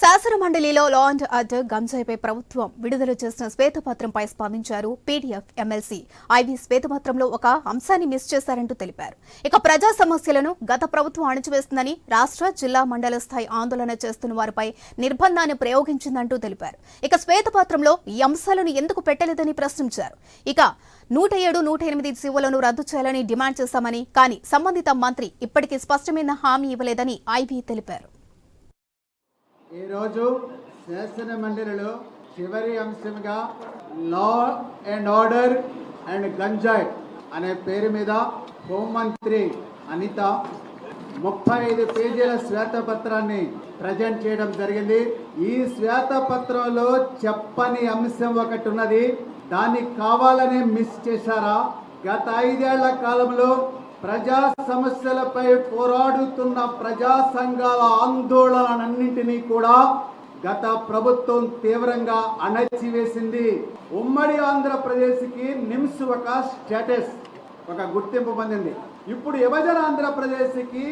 శాసన మండలిలో లా and order గంజాయిపై ప్రభుత్వం విడుదల చేసిన శ్వేతపత్రంపై స్పందించారు పీడీఎఫ్ ఎమ్మెల్సీ. ఐవి శ్వేతపత్రంలో ఒక అంశాన్ని మిస్ చేశారంటూ తెలిపారు. ఇక ప్రజా సమస్యలను గత ప్రభుత్వం అణచివేస్తుందని రాష్ట్ర జిల్లా మండల స్థాయి ఆందోళన చేస్తున్న వారిపై నిర్బంధాన్ని ప్రయోగించిందంటూ తెలిపారు. ఇక శ్వేతపత్రంలో ఈ అంశాలను ఎందుకు పెట్టలేదని ప్రశ్నించారు. ఇక నూట ఏడు నూట ఎనిమిది జీవోలను రద్దు చేయాలని డిమాండ్ చేశామని కానీ సంబంధిత మంత్రి ఇప్పటికీ స్పష్టమైన హామీ ఇవ్వలేదని ఐవి తెలిపారు. ఈరోజు శాసన మండలిలో చివరి అంశంగా లా అండ్ ఆర్డర్ అండ్ గంజాయ్ అనే పేరు మీద హోంమంత్రి అనిత ముప్పై ఐదు పేజీల శ్వేతపత్రాన్ని ప్రజెంట్ చేయడం జరిగింది. ఈ శ్వేతపత్రంలో చెప్పని అంశం ఒకటి ఉన్నది దాన్ని కావాలని మిస్ చేశారా? గత ఐదేళ్ళ కాలంలో ప్రజా సమస్యలపై పోరాడుతున్న ప్రజా సంఘాల ఆందోళనలన్నింటినీ కూడా గత ప్రభుత్వం తీవ్రంగా అణచివేసింది. ఉమ్మడి ఆంధ్రప్రదేశ్కి నిమ్స్ ఒక స్టేటస్ ఒక గుర్తింపు పొందింది. ఇప్పుడు యువజన ఆంధ్రప్రదేశ్కి